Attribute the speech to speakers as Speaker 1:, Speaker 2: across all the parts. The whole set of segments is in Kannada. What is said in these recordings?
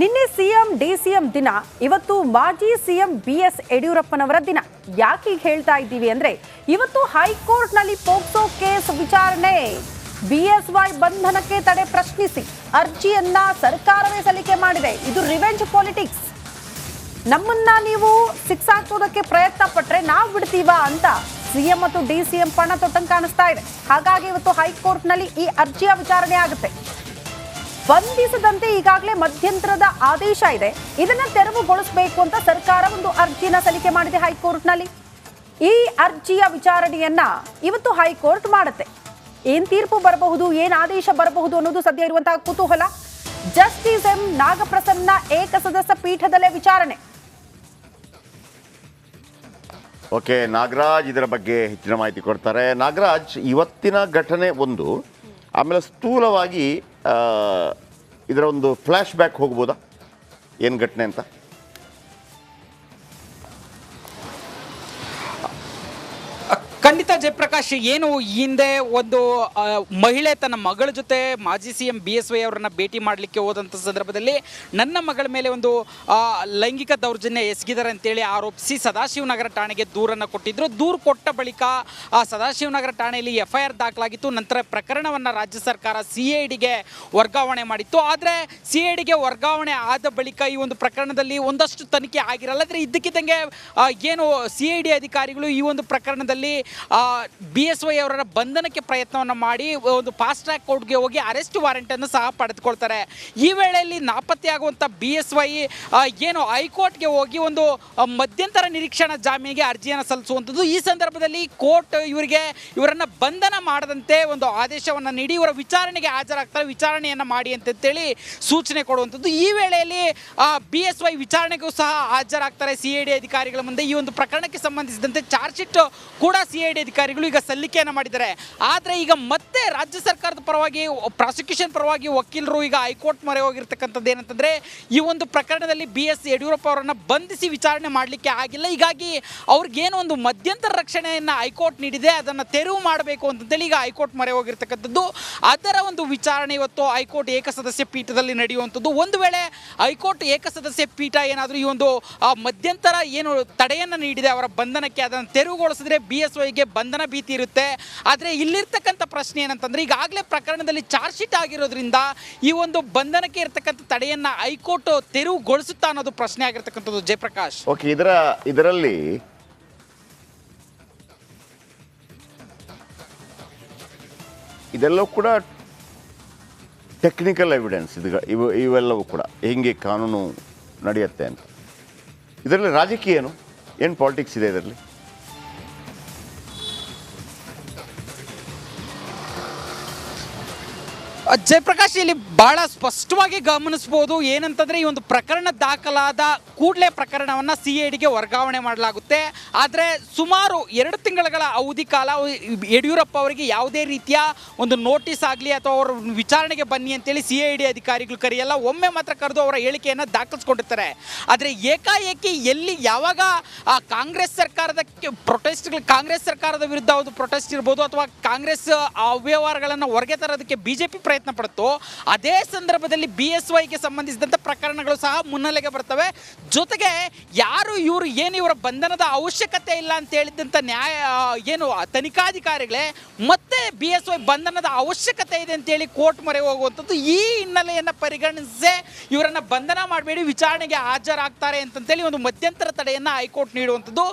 Speaker 1: ನಿನ್ನೆ ಸಿಎಂ, ಡಿಸಿಎಂ ದಿನ. ಇವತ್ತು ಮಾಜಿ ಸಿಎಂ ಬಿ ಎಸ್ ಯಡಿಯೂರಪ್ಪನವರ ದಿನ. ಯಾಕೆ ಹೇಳ್ತಾ ಇದ್ದೀವಿ ಅಂದ್ರೆ, ಇವತ್ತು ಹೈಕೋರ್ಟ್ನಲ್ಲಿ ಪೋಕ್ಸೋ ಕೇಸ್ ವಿಚಾರಣೆ. ಬಿಎಸ್ವೈ ಬಂಧನಕ್ಕೆ ತಡೆ ಪ್ರಶ್ನಿಸಿ. ಅರ್ಜಿಯನ್ನ ಸರ್ಕಾರವೇ ಸಲ್ಲಿಕೆ ಮಾಡಿದೆ. ಇದು ರಿವೆಂಜ್ ಪಾಲಿಟಿಕ್ಸ್. ನಮ್ಮನ್ನ ನೀವು ಸಿಕ್ಸ್ ಹಾಕೋದಕ್ಕೆ ಪ್ರಯತ್ನ ಪಟ್ರೆ ನಾವು ಬಿಡ್ತೀವಾ ಅಂತ ಸಿಎಂ ಮತ್ತು ಡಿಸಿಎಂ ಪಣ ತೊಟ್ಟಂಗೆ ಕಾಣಿಸ್ತಾ ಇದೆ. ಹಾಗಾಗಿ ಇವತ್ತು ಹೈಕೋರ್ಟ್ನಲ್ಲಿ ಈ ಅರ್ಜಿಯ ವಿಚಾರಣೆ ಆಗುತ್ತೆ. ಬಂಧಿಸದಂತೆ ಈಗಾಗಲೇ ಮಧ್ಯಂತರದ ಆದೇಶ ಇದೆ. ಇದನ್ನ ತೆರವುಗೊಳಿಸಬೇಕು ಅಂತ ಸರ್ಕಾರ ಒಂದು ಅರ್ಜಿನ ಸಲ್ಲಿಕೆ ಮಾಡಿದೆ ಹೈಕೋರ್ಟ್ನಲ್ಲಿ. ಈ ಅರ್ಜಿಯ ವಿಚಾರಣೆಯನ್ನ ಇವತ್ತು ಹೈಕೋರ್ಟ್ ಮಾಡುತ್ತೆ. ಏನ್ ತೀರ್ಪು ಬರಬಹುದು, ಏನ್ ಆದೇಶ ಬರಬಹುದು ಅನ್ನೋದು ಸದ್ಯ ಇರುವಂತಹ ಕುತೂಹಲ. Justice M. ನಾಗಪ್ರಸನ್ನ ಏಕಸದಸ್ಯ ಪೀಠದಲ್ಲೇ ವಿಚಾರಣೆ.
Speaker 2: ಓಕೆ, ನಾಗರಾಜ್ ಇದರ ಬಗ್ಗೆ ಹೆಚ್ಚಿನ ಮಾಹಿತಿ ಕೊಡ್ತಾರೆ. ನಾಗರಾಜ್, ಇವತ್ತಿನ ಘಟನೆ ಒಂದು. ಆಮೇಲೆ ಸ್ಥೂಲವಾಗಿ ಇದರ ಒಂದು ಫ್ಲ್ಯಾಶ್ ಬ್ಯಾಕ್ ಹೋಗ್ಬೋದಾ? ಏನು ಘಟನೆ ಅಂತ?
Speaker 3: ಜಯಪ್ರಕಾಶ್, ಏನು ಹಿಂದೆ ಒಂದು ಮಹಿಳೆ ತನ್ನ ಮಗಳ ಜೊತೆ ಮಾಜಿ C M B S Y ಅವರನ್ನ ಭೇಟಿ ಮಾಡಲಿಕ್ಕೆ ಹೋದಂಥ ಸಂದರ್ಭದಲ್ಲಿ ನನ್ನ ಮಗಳ ಮೇಲೆ ಒಂದು ಲೈಂಗಿಕ ದೌರ್ಜನ್ಯ ಎಸಗಿದ್ದಾರೆ ಅಂತೇಳಿ ಆರೋಪಿಸಿ ಸದಾಶಿವನಗರ ಠಾಣೆಗೆ ದೂರನ್ನು ಕೊಟ್ಟಿದ್ರು. ದೂರು ಕೊಟ್ಟ ಬಳಿಕ, ಆ, ಸದಾಶಿವನಗರ ಠಾಣೆಯಲ್ಲಿ ಎಫ್ ಐ ಆರ್ ದಾಖಲಾಗಿತ್ತು. ನಂತರ ಪ್ರಕರಣವನ್ನು ರಾಜ್ಯ ಸರ್ಕಾರ ಸಿ ಐ ಡಿಗೆ ವರ್ಗಾವಣೆ ಮಾಡಿತ್ತು. ಆದರೆ ಸಿ ಐ ಡಿಗೆ ವರ್ಗಾವಣೆ ಆದ ಬಳಿಕ ಈ ಒಂದು ಪ್ರಕರಣದಲ್ಲಿ ಒಂದಷ್ಟು ತನಿಖೆ ಆಗಿರಲ್ಲ. ಆದರೆ ಇದ್ದಕ್ಕಿದ್ದಂಗೆ ಏನು ಸಿ ಐ ಡಿ ಅಧಿಕಾರಿಗಳು ಈ ಒಂದು ಪ್ರಕರಣದಲ್ಲಿ ಬಿ ಎಸ್ ವೈ ಅವರ ಬಂಧನಕ್ಕೆ ಪ್ರಯತ್ನವನ್ನು ಮಾಡಿ ಒಂದು ಫಾಸ್ಟ್ ಟ್ರ್ಯಾಕ್ ಕೋರ್ಟ್ಗೆ ಹೋಗಿ ಅರೆಸ್ಟ್ ವಾರೆಂಟನ್ನು ಸಹ ಪಡೆದುಕೊಳ್ತಾರೆ. ಈ ವೇಳೆಯಲ್ಲಿ ನಾಪತ್ತೆಯಾಗುವಂಥ ಬಿ ಎಸ್ ವೈ ಏನು ಹೈಕೋರ್ಟ್ಗೆ ಹೋಗಿ ಒಂದು ಮಧ್ಯಂತರ ನಿರೀಕ್ಷಣಾ ಜಾಮೀನಿಗೆ ಅರ್ಜಿಯನ್ನು ಸಲ್ಲಿಸುವಂಥದ್ದು. ಈ ಸಂದರ್ಭದಲ್ಲಿ ಕೋರ್ಟ್ ಇವರಿಗೆ ಇವರನ್ನು ಬಂಧನ ಮಾಡದಂತೆ ಒಂದು ಆದೇಶವನ್ನು ನೀಡಿ, ಇವರ ವಿಚಾರಣೆಗೆ ಹಾಜರಾಗ್ತಾರೆ. ವಿಚಾರಣೆಯನ್ನು ಮಾಡಿ ಅಂತೇಳಿ ಸೂಚನೆ ಕೊಡುವಂಥದ್ದು. ಈ ವೇಳೆಯಲ್ಲಿ ಬಿ ಎಸ್ ವೈ ವಿಚಾರಣೆಗೂ ಸಹ ಹಾಜರಾಗ್ತಾರೆ. ಸಿ ಐ ಡಿ ಅಧಿಕಾರಿಗಳ ಮುಂದೆ ಈ ಒಂದು ಪ್ರಕರಣಕ್ಕೆ ಸಂಬಂಧಿಸಿದಂತೆ ಚಾರ್ಜ್ ಶೀಟ್ ಕೂಡ ಸಿ ಐ ಡಿ ಅಧಿಕಾರಿಗಳು ಈಗ ಸಲ್ಲಿಕೆಯನ್ನು ಮಾಡಿದ್ದಾರೆ. ಆದರೆ ಈಗ ಮತ್ತೆ ರಾಜ್ಯ ಸರ್ಕಾರದ ಪರವಾಗಿ, ಪ್ರಾಸಿಕ್ಯೂಷನ್ ಪರವಾಗಿ ವಕೀಲರು ಈಗ ಹೈಕೋರ್ಟ್ ಮೊರೆ ಹೋಗಿರ್ತಕ್ಕಂಥದ್ದು ಏನಂತಂದರೆ, ಈ ಒಂದು ಪ್ರಕರಣದಲ್ಲಿ ಬಿ ಎಸ್ ಯಡಿಯೂರಪ್ಪ ಅವರನ್ನು ಬಂಧಿಸಿ ವಿಚಾರಣೆ ಮಾಡಲಿಕ್ಕೆ ಆಗಿಲ್ಲ. ಹೀಗಾಗಿ ಅವ್ರಿಗೇನು ಒಂದು ಮಧ್ಯಂತರ ರಕ್ಷಣೆಯನ್ನು ಹೈಕೋರ್ಟ್ ನೀಡಿದೆ, ಅದನ್ನು ತೆರವು ಮಾಡಬೇಕು ಅಂತಂತೇಳಿ ಈಗ ಹೈಕೋರ್ಟ್ ಮೊರೆ ಹೋಗಿರ್ತಕ್ಕಂಥದ್ದು. ಅದರ ಒಂದು ವಿಚಾರಣೆ ಇವತ್ತು ಹೈಕೋರ್ಟ್ ಏಕಸದಸ್ಯ ಪೀಠದಲ್ಲಿ ನಡೆಯುವಂಥದ್ದು. ಒಂದು ವೇಳೆ ಹೈಕೋರ್ಟ್ ಏಕಸದಸ್ಯ ಪೀಠ ಏನಾದರೂ ಈ ಒಂದು ಮಧ್ಯಂತರ ಏನು ತಡೆಯನ್ನು ನೀಡಿದೆ, ಅವರ ಬಂಧನಕ್ಕೆ ಅದನ್ನು ತೆರವುಗೊಳಿಸಿದ್ರೆ ಬಿ ಎಸ್ ವೈಗೆ ಬಂಧನ ಭೀತಿ ಇರುತ್ತೆ. ಆದರೆ ಇಲ್ಲಿರ್ತಕ್ಕಂಥ ಪ್ರಶ್ನೆ ಏನಂತಂದ್ರೆ, ಈಗಾಗಲೇ ಪ್ರಕರಣದಲ್ಲಿ ಚಾರ್ಜ್ ಶೀಟ್ ಆಗಿರೋದ್ರಿಂದ ಈ ಒಂದು ಬಂಧನಕ್ಕೆ ಇರತಕ್ಕಂಥ ತಡೆಯನ್ನು ಹೈಕೋರ್ಟ್ ತೆರವುಗೊಳಿಸುತ್ತಾ ಅನ್ನೋದು ಪ್ರಶ್ನೆ ಆಗಿರ್ತಕ್ಕಂಥದ್ದು. ಜಯಪ್ರಕಾಶ್.
Speaker 2: ಓಕೆ ಇದರ, ಇದರಲ್ಲಿ ಇದೆಲ್ಲವೂ ಕೂಡ ಟೆಕ್ನಿಕಲ್ ಎವಿಡೆನ್ಸ್ ಇದು, ಇವು, ಇವೆಲ್ಲವೂ ಕೂಡ ಹೆಂಗೆ ಕಾನೂನು ನಡೆಯುತ್ತೆ ಅಂತ. ಇದರಲ್ಲಿ ರಾಜಕೀಯ ಏನು? ಏನು ಪಾಲಿಟಿಕ್ಸ್ ಇದೆ ಇದರಲ್ಲಿ?
Speaker 3: ಜಯಪ್ರಕಾಶ್ ಇಲ್ಲಿ ಬಹಳ ಸ್ಪಷ್ಟವಾಗಿ ಗಮನಿಸಬಹುದು ಏನಂತಂದ್ರೆ ಈ ಒಂದು ಪ್ರಕರಣ ದಾಖಲಾದ ಕೂಡಲೇ ಪ್ರಕರಣವನ್ನ ಸಿ ಐ ಡಿಗೆ ವರ್ಗಾವಣೆ ಮಾಡಲಾಗುತ್ತೆ. ಆದರೆ ಸುಮಾರು ಎರಡು ತಿಂಗಳ ಅವಧಿ ಕಾಲ ಯಡಿಯೂರಪ್ಪ ಅವರಿಗೆ ಯಾವುದೇ ರೀತಿಯ ಒಂದು ನೋಟಿಸ್ ಆಗಲಿ ಅಥವಾ ಅವರ ವಿಚಾರಣೆಗೆ ಬನ್ನಿ ಅಂತೇಳಿ ಸಿ ಐ ಡಿ ಅಧಿಕಾರಿಗಳು ಕರೆಯಲ್ಲ. ಒಮ್ಮೆ ಮಾತ್ರ ಕರೆದು ಅವರ ಹೇಳಿಕೆಯನ್ನು ದಾಖಲಿಸ್ಕೊಂಡಿರ್ತಾರೆ. ಆದರೆ ಏಕಾಏಕಿ ಎಲ್ಲಿ ಯಾವಾಗ, ಆ, ಕಾಂಗ್ರೆಸ್ ಸರ್ಕಾರದ ಪ್ರೊಟೆಸ್ಟ್ಗಳು ಕಾಂಗ್ರೆಸ್ ಸರ್ಕಾರದ ವಿರುದ್ಧ ಒಂದು ಪ್ರೊಟೆಸ್ಟ್ ಇರ್ಬೋದು ಅಥವಾ ಕಾಂಗ್ರೆಸ್ ಅವ್ಯವಹಾರಗಳನ್ನು ಹೊರಗೆ ತರೋದಕ್ಕೆ ಬಿಜೆಪಿ ಪ್ರಯತ್ನ ಪಡುತ್ತೋ ಅದೇ ಸಂದರ್ಭದಲ್ಲಿ ಬಿ ಎಸ್ ವೈಗೆ ಸಂಬಂಧಿಸಿದಂಥ ಪ್ರಕರಣಗಳು ಸಹ ಮುನ್ನೆಲೆಗೆ ಬರ್ತವೆ. ಜೊತೆಗೆ ಯಾರು ಇವರು ಏನು ಇವರ ಬಂಧನದ ಅವಶ್ಯಕತೆ ಇಲ್ಲ ಅಂತ ಹೇಳಿದ್ದಂಥ ನ್ಯಾಯ ಏನು ತನಿಖಾಧಿಕಾರಿಗಳೇ ಮತ್ತೆ ಬಿ ಎಸ್ ವೈ ಬಂಧನದ ಅವಶ್ಯಕತೆ ಇದೆ ಅಂತೇಳಿ ಕೋರ್ಟ್ ಮೊರೆ ಹೋಗುವಂಥದ್ದು ಈ ಹಿನ್ನೆಲೆಯನ್ನು ಪರಿಗಣಿಸೇ ಇವರನ್ನ ಬಂಧನ ಮಾಡಬೇಡಿ ವಿಚಾರಣೆಗೆ ಹಾಜರಾಗ್ತಾರೆ ಅಂತಂತೇಳಿ ಒಂದು ಮಧ್ಯಂತರ ತಡೆಯನ್ನ ಹೈಕೋರ್ಟ್ ನೀಡುವಂಥದ್ದು.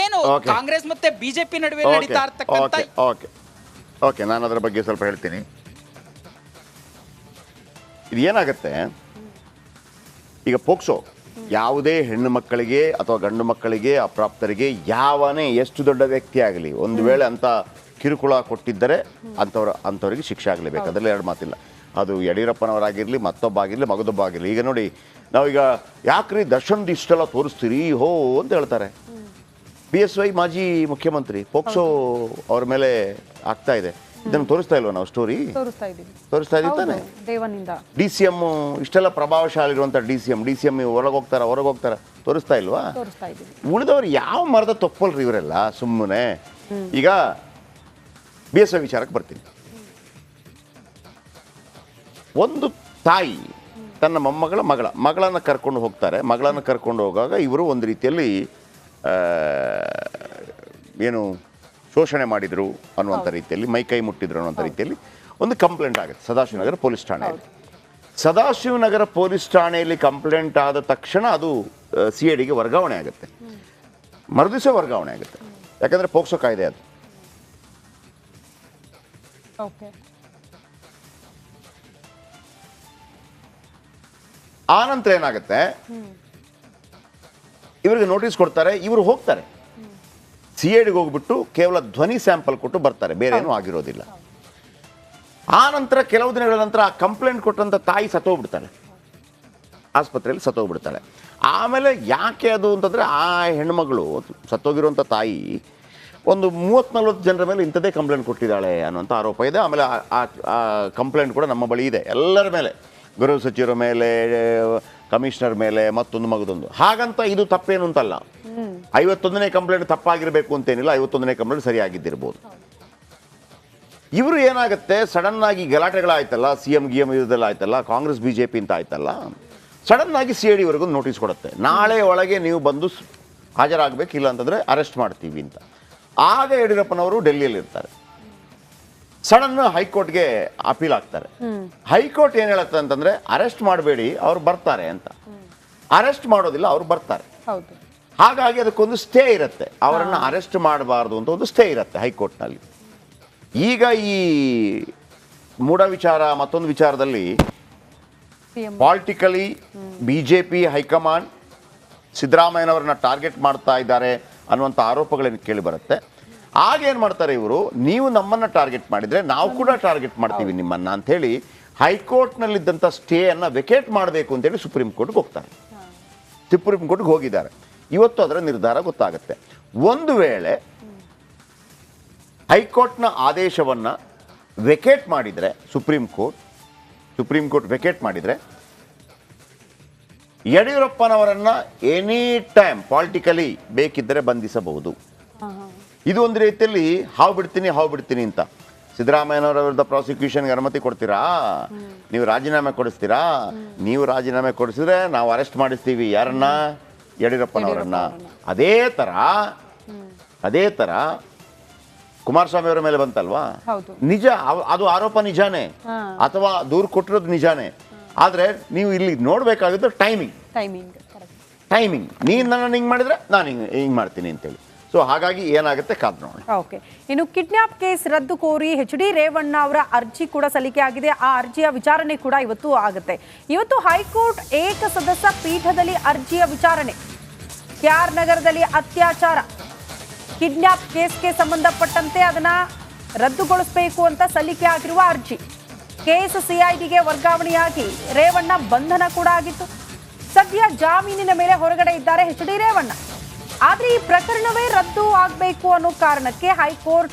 Speaker 3: ಏನು ಕಾಂಗ್ರೆಸ್ ಮತ್ತೆ ಬಿಜೆಪಿ ನಡುವೆ ನಡೀತಾ ಇರ್ತಕ್ಕಂಥ
Speaker 2: ಓಕೆ ಓಕೆ ಓಕೆ ನಾನು ಅದರ ಬಗ್ಗೆ ಸ್ವಲ್ಪ ಹೇಳ್ತೀನಿ. ಇದು ಏನಾಗುತ್ತೆ ಈಗ ಪೋಕ್ಸೋ ಯಾವುದೇ ಹೆಣ್ಣು ಮಕ್ಕಳಿಗೆ ಅಥವಾ ಗಂಡು ಮಕ್ಕಳಿಗೆ ಅಪ್ರಾಪ್ತರಿಗೆ ಯಾವನೇ ಎಷ್ಟು ದೊಡ್ಡ ವ್ಯಕ್ತಿ ಆಗಲಿ ಒಂದು ವೇಳೆ ಅಂತ ಕಿರುಕುಳ ಕೊಟ್ಟಿದ್ದರೆ ಅಂಥವ್ರ ಅಂಥವ್ರಿಗೆ ಶಿಕ್ಷೆ ಆಗಲೇಬೇಕು. ಅದರಲ್ಲಿ ಎರಡು ಮಾತಿಲ್ಲ. ಅದು ಯಡಿಯೂರಪ್ಪನವರಾಗಿರಲಿ ಮತ್ತೊಬ್ಬ ಆಗಿರಲಿ ಮಗದೊಬ್ಬ ಆಗಿರಲಿ ಈಗ ನೋಡಿ ನಾವೀಗ ಯಾಕ್ರಿ ದರ್ಶನ್ ಇಷ್ಟೆಲ್ಲ ತೋರಿಸ್ತೀರಿ? ಹೋ ಅಂತ ಹೇಳ್ತಾರೆ. ಬಿ ಎಸ್ ವೈ ಮಾಜಿ ಮುಖ್ಯಮಂತ್ರಿ ಪೋಕ್ಸೋ ಅವ್ರ ಮೇಲೆ ಆಗ್ತಾ ಇದೆ. ಇದನ್ನು ತೋರಿಸ್ತಾ ಇಲ್ವಾ ನಾವು ಸ್ಟೋರಿ
Speaker 1: ತೋರಿಸ್ತಾ ಇದ್ದೀವಿ.
Speaker 2: ತೋರಿಸ್ತಾ ಇದೀವಿ ತಾನೆ?
Speaker 1: ದೇವನಿಂದ.
Speaker 2: ಡಿ ಸಿ ಎಂ ಇಷ್ಟೆಲ್ಲ ಪ್ರಭಾವಶಾಲಿ ಇರುವಂಥ D C M D C M ಹೊರಗೆ ಹೋಗ್ತಾರ ಹೊರಗೆ ಹೋಗ್ತಾರ? ತೋರಿಸ್ತಾ ಇಲ್ವಾ?
Speaker 1: ತೋರಿಸ್ತಾ ಇದ್ದೀವಿ.
Speaker 2: ಉಳಿದವ್ರು ಯಾವ ಮರದ ತಪ್ಪಲ್ರಿ ಇವರೆಲ್ಲ? ಸುಮ್ಮನೆ ಈಗ ಬಿ ಎಸ್ ವಿಚಾರಕ್ಕೆ ಬರ್ತೀನಿ. ಒಂದು ತಾಯಿ ತನ್ನ ಮೊಮ್ಮಗಳ ಮಗಳ ಮಗಳನ್ನ ಕರ್ಕೊಂಡು ಹೋಗ್ತಾರೆ. ಮಗಳನ್ನ ಕರ್ಕೊಂಡು ಹೋಗುವಾಗ ಇವರು ಒಂದು ರೀತಿಯಲ್ಲಿ ಏನು ಶೋಷಣೆ ಮಾಡಿದರು ಅನ್ನುವಂಥ ರೀತಿಯಲ್ಲಿ ಮೈ ಕೈ ಮುಟ್ಟಿದ್ರು ಅನ್ನುವಂಥ ರೀತಿಯಲ್ಲಿ ಒಂದು ಕಂಪ್ಲೇಂಟ್ ಆಗುತ್ತೆ ಸದಾಶಿವನಗರ ಪೊಲೀಸ್ ಠಾಣೆಯಲ್ಲಿ. ಸದಾಶಿವನಗರ ಪೊಲೀಸ್ ಠಾಣೆಯಲ್ಲಿ ಕಂಪ್ಲೇಂಟ್ ಆದ ತಕ್ಷಣ ಅದು ಸಿ ಐ ಡಿಗೆ ವರ್ಗಾವಣೆ ಆಗುತ್ತೆ. ಮರುದಿವಸ ವರ್ಗಾವಣೆ ಆಗುತ್ತೆ. ಯಾಕಂದರೆ ಪೋಕ್ಸೋ ಕಾಯ್ದೆ ಅದು.
Speaker 1: ಆನಂತರ
Speaker 2: ಆ ನಂತರ ಏನಾಗುತ್ತೆ? ಇವರಿಗೆ ನೋಟಿಸ್ ಕೊಡ್ತಾರೆ ಇವರು ಹೋಗ್ತಾರೆ. ಸಿ ಎಡಿಗೆ ಡಿಗೆ ಹೋಗ್ಬಿಟ್ಟು ಕೇವಲ ಧ್ವನಿ ಸ್ಯಾಂಪಲ್ ಕೊಟ್ಟು ಬರ್ತಾರೆ ಬೇರೆ ಏನೂ ಆಗಿರೋದಿಲ್ಲ. ಆ ನಂತರ ಕೆಲವು ದಿನಗಳ ನಂತರ ಆ ಕಂಪ್ಲೇಂಟ್ ಕೊಟ್ಟಂಥ ತಾಯಿ ಸತ್ತೋಗ್ಬಿಡ್ತಾಳೆ ಆಸ್ಪತ್ರೆಯಲ್ಲಿ ಸತ್ತೋಗ್ಬಿಡ್ತಾಳೆ ಆಮೇಲೆ ಯಾಕೆ ಅದು ಅಂತಂದರೆ ಆ ಹೆಣ್ಮಗಳು ಸತ್ತೋಗಿರುವಂಥ ತಾಯಿ ಒಂದು ಮೂವತ್ತು ನಲ್ವತ್ತು ಜನರ ಮೇಲೆ ಇಂಥದ್ದೇ ಕಂಪ್ಲೇಂಟ್ ಕೊಟ್ಟಿದ್ದಾಳೆ ಅನ್ನೋಂಥ ಆರೋಪ ಇದೆ. ಆಮೇಲೆ ಆ ಕಂಪ್ಲೇಂಟ್ ಕೂಡ ನಮ್ಮ ಬಳಿ ಇದೆ ಎಲ್ಲರ ಮೇಲೆ. ಗೃಹ ಸಚಿವರ ಮೇಲೆ ಕಮಿಷನರ್ ಮೇಲೆ ಮತ್ತೊಂದು ಮಗದೊಂದು. ಹಾಗಂತ ಇದು ತಪ್ಪೇನು ಅಂತಲ್ಲ. ಐವತ್ತೊಂದನೇ ಕಂಪ್ಲೇಂಟ್ ತಪ್ಪಾಗಿರಬೇಕು ಅಂತೇನಿಲ್ಲ, ಐವತ್ತೊಂದನೇ ಕಂಪ್ಲೇಂಟ್ ಸರಿಯಾಗಿದ್ದಿರ್ಬೋದು. ಇವರು ಏನಾಗುತ್ತೆ? ಸಡನ್ ಆಗಿ ಗಲಾಟೆಗಳಾಯ್ತಲ್ಲ ಸಿ ಎಂ ಗಿ ಎಂ ಇದೆಲ್ಲ ಆಯ್ತಲ್ಲ, ಕಾಂಗ್ರೆಸ್ ಬಿ ಜೆ ಪಿ ಅಂತ ಆಯ್ತಲ್ಲ ಸಡನ್ ಆಗಿ ಸಿ ಐ ಡಿವರೆಗೂ ನೋಟಿಸ್ ಕೊಡುತ್ತೆ. ನಾಳೆ ಒಳಗೆ ನೀವು ಬಂದು ಹಾಜರಾಗಬೇಕು ಇಲ್ಲ ಅಂತಂದರೆ ಅರೆಸ್ಟ್ ಮಾಡ್ತೀವಿ ಅಂತ. ಆಗ ಯಡಿಯೂರಪ್ಪನವರು ಡೆಲ್ಲಿಯಲ್ಲಿ ಇರ್ತಾರೆ ಸಡನ್ ಹೈಕೋರ್ಟ್ಗೆ ಅಪೀಲ್ ಆಗ್ತಾರೆ. ಹೈಕೋರ್ಟ್ ಏನು ಹೇಳುತ್ತೆ ಅಂತಂದರೆ, ಅರೆಸ್ಟ್ ಮಾಡಬೇಡಿ, ಅವ್ರು ಬರ್ತಾರೆ ಅಂತ. ಅರೆಸ್ಟ್ ಮಾಡೋದಿಲ್ಲ, ಅವ್ರು ಬರ್ತಾರೆ. ಹಾಗಾಗಿ ಅದಕ್ಕೊಂದು ಸ್ಟೇ ಇರುತ್ತೆ. ಅವರನ್ನು ಅರೆಸ್ಟ್ ಮಾಡಬಾರ್ದು ಅಂತ ಒಂದು ಸ್ಟೇ ಇರುತ್ತೆ ಹೈಕೋರ್ಟ್ನಲ್ಲಿ. ಈಗ ಈ ಮೂಢ ವಿಚಾರ ಮತ್ತೊಂದು ವಿಚಾರದಲ್ಲಿ politically B J P high command ಸಿದ್ದರಾಮಯ್ಯನವರನ್ನ target ಮಾಡ್ತಾ ಇದ್ದಾರೆ ಅನ್ನುವಂಥ ಆರೋಪಗಳೇನು ಕೇಳಿ ಬರುತ್ತೆ. ಆಗ ಏನು ಮಾಡ್ತಾರೆ ಇವರು? ನೀವು ನಮ್ಮನ್ನು ಟಾರ್ಗೆಟ್ ಮಾಡಿದರೆ ನಾವು ಕೂಡ ಟಾರ್ಗೆಟ್ ಮಾಡ್ತೀವಿ ನಿಮ್ಮನ್ನು ಅಂಥೇಳಿ ಹೈಕೋರ್ಟ್ನಲ್ಲಿದ್ದಂಥ ಸ್ಟೇಯನ್ನು ವೆಕೇಟ್ ಮಾಡಬೇಕು ಅಂತೇಳಿ ಸುಪ್ರೀಂ ಕೋರ್ಟ್ಗೆ ಹೋಗ್ತಾರೆ. ಸುಪ್ರೀಂ ಕೋರ್ಟ್ಗೆ ಹೋಗಿದ್ದಾರೆ. ಇವತ್ತು ಅದರ ನಿರ್ಧಾರ ಗೊತ್ತಾಗುತ್ತೆ. ಒಂದು ವೇಳೆ ಹೈಕೋರ್ಟ್ನ ಆದೇಶವನ್ನು ವೆಕೇಟ್ ಮಾಡಿದರೆ supreme court supreme court vacate ಮಾಡಿದರೆ ಯಡಿಯೂರಪ್ಪನವರನ್ನ ಎನಿ ಟೈಮ್ ಪಾಲಿಟಿಕಲಿ ಬೇಕಿದ್ದರೆ ಬಂಧಿಸಬಹುದು. ಇದು ಒಂದು ರೀತಿಯಲ್ಲಿ ಹಾವು ಬಿಡ್ತೀನಿ ಹಾವು ಬಿಡ್ತೀನಿ ಅಂತ. ಸಿದ್ದರಾಮಯ್ಯನವರ ವಿರುದ್ಧ ಪ್ರಾಸಿಕ್ಯೂಷನ್ಗೆ ಅನುಮತಿ ಕೊಡ್ತೀರಾ? ನೀವು ರಾಜೀನಾಮೆ ಕೊಡಿಸ್ತೀರಾ? ನೀವು ರಾಜೀನಾಮೆ ಕೊಡಿಸಿದ್ರೆ ನಾವು ಅರೆಸ್ಟ್ ಮಾಡಿಸ್ತೀವಿ. ಯಾರನ್ನ? ಯಡಿಯೂರಪ್ಪನವರನ್ನ. ಅದೇ ಥರ ಅದೇ ಥರ ಕುಮಾರಸ್ವಾಮಿ ಅವರ ಮೇಲೆ ಬಂತಲ್ವಾ. ನಿಜ ಅದು ಆರೋಪ ನಿಜಾನೇ. ಅಥವಾ ದೂರು ಕೊಟ್ಟಿರೋದು ನಿಜಾನೇ. ಆದರೆ ನೀವು ಇಲ್ಲಿ ನೋಡ್ಬೇಕಾಗಿದ್ದು ಟೈಮಿಂಗ್
Speaker 1: ಟೈಮಿಂಗ್
Speaker 2: ಟೈಮಿಂಗ್ ನೀನು ನನ್ನ ಹಿಂಗೆ ಮಾಡಿದ್ರೆ ನಾನು ಹಿಂಗೆ ಹಿಂಗ್ ಮಾಡ್ತೀನಿ ಅಂತೇಳಿ. ಸೊ ಹಾಗಾಗಿ ಏನಾಗುತ್ತೆ ಕಾದ್ ನೋಡಿ
Speaker 1: ಓಕೆ. ಇನ್ನು ಕಿಡ್ನಾಪ್ ಕೇಸ್ ರದ್ದು ಕೋರಿ ಎಚ್ ಡಿ ರೇವಣ್ಣ ಅವರ ಅರ್ಜಿ ಕೂಡ ಸಲ್ಲಿಕೆ ಆಗಿದೆ. ಆ ಅರ್ಜಿಯ ವಿಚಾರಣೆ ಕೂಡ ಇವತ್ತು ಆಗುತ್ತೆ. ಇವತ್ತು ಹೈಕೋರ್ಟ್ ಏಕ ಸದಸ್ಯ ಪೀಠದಲ್ಲಿ ಅರ್ಜಿಯ ವಿಚಾರಣೆ. ಕ್ಯಾರ್ ನಗರದಲ್ಲಿ ಅತ್ಯಾಚಾರ? ಕಿಡ್ನಾಪ್ ಕೇಸ್ಗೆ ಸಂಬಂಧಪಟ್ಟಂತೆ ಅದನ್ನ ರದ್ದುಗೊಳಿಸಬೇಕು ಅಂತ ಸಲ್ಲಿಕೆ ಆಗಿರುವ ಅರ್ಜಿ. ಕೇಸ್ ಸಿಐಡಿಗೆ ವರ್ಗಾವಣೆಯಾಗಿ ರೇವಣ್ಣ ಬಂಧನ ಕೂಡ ಆಗಿತ್ತು. ಸದ್ಯ ಜಾಮೀನಿನ ಮೇಲೆ ಹೊರಗಡೆ ಇದ್ದಾರೆ ಎಚ್ ಡಿ ರೇವಣ್ಣ. ಆದರೆ ಈ ಪ್ರಕರಣವೇ ರದ್ದು ಆಗಬೇಕು ಅನ್ನೋ ಕಾರಣಕ್ಕೆ ಹೈಕೋರ್ಟ್